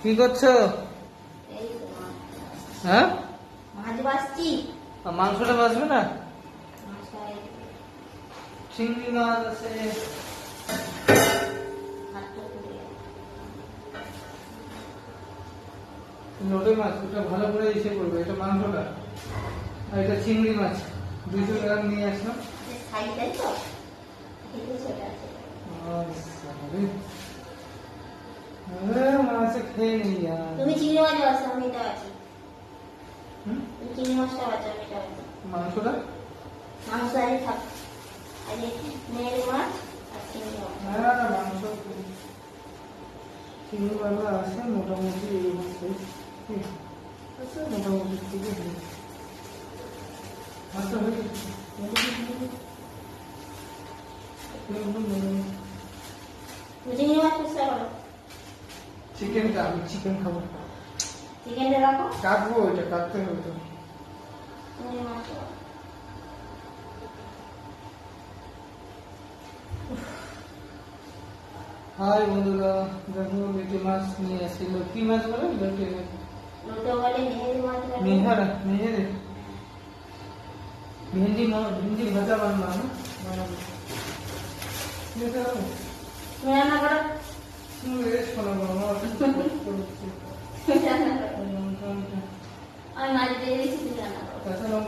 কি করছ। হ্যাঁ? মাংসটা বাঁচবে না? চিংড়ি মাছ আছে। লোটে মাছ ওটা ভালো করে ইসে করবে এটা মাংসটা। আর এটা চিংড়ি মাছ দুশো গ্রাম নিয়ে আসলাম সাইড তাই তো ঠিক আছে সেটা আছে আচ্ছা, আরে। আরে, মাছে খেয়ে তুমি চিংড়ি মাছ বাছো আমি এটা আছি? তুমি চিংড়ি মাছটা বাছো আমি এটা আছি মাংসটা মাংস থাক মাছ আর চিংড়ি মাছ হ্যাঁ মাংস চিংড়ি আছে মোটামুটি আছে মোটামুটি ঠিক আছে হয়ে গেছে চিংড়ি চিকেনটা আমি চিকেন খাব। চিকেনটা রাখো। কাটবো ওইটা কাটতে হবে তো। হাই বন্ধুরা দেখো লোটে মাছ নিয়ে আসছিল কি মাছ বলে? বলে মেহের মেহারা। ভেন্ডি মা- ভেন্ডি ভাজা বানানো বানাবো। রান্না করো তুমি রেস্ট করো বাবা, আমার একটু কষ্ট হচ্ছে। তুমি রান্না করো আর লঙ্কা ওইটা। আমি মাছ দিয়ে দিয়েছি তুমি রান্না করো কাঁচা লঙ্কা এখানে রেখে দিলাম তো। করব। আর পাঁচটা মিনিট বসে আছে একটু পরে।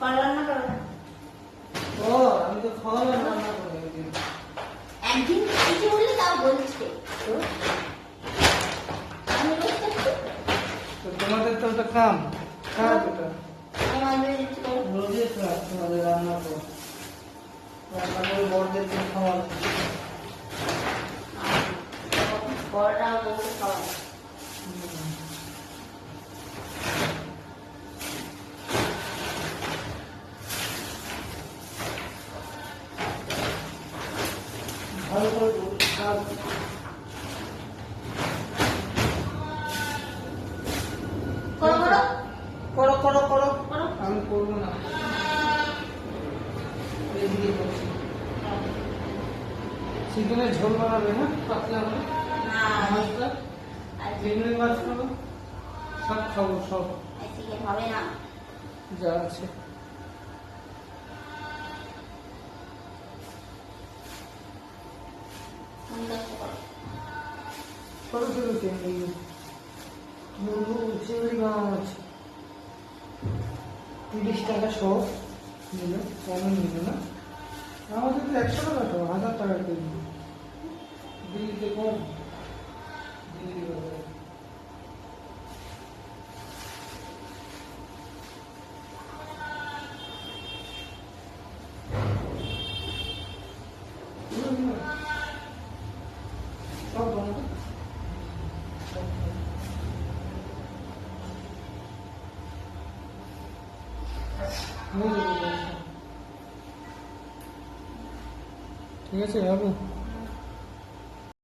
রান্না করো। ও আমি তো খাওয়া রান্না করে একদিন। কিছু বললে তাও বলছে। তোমাদের তো ওটা কাম কাজ ওটা। আমি মাছ দিয়ে দিচ্ছি করো রোজে কাজ তোমাদের রান্না করো রান্না করে বড়দেরকে খাওয়া বড়রা বউ খাওয়ায়। করে করো করো আমি করব না চিকেনের ঝোল বানাবে না পাতলা মাছ খাব সব খাব সব হবে যা আছে ছোট ছোট চিংড়ি চিংড়ি মাছ তিরিশ টাকা শো নিল কেমন নিল না আমাদের তো একশো টাকা তো হাজার টাকা কেজি দিল্লিতে কম দিল্লি বাজারে সব বানাবো সব খাব। হয়ে যাবে ব্যবসা। ঠিক আছে বাবু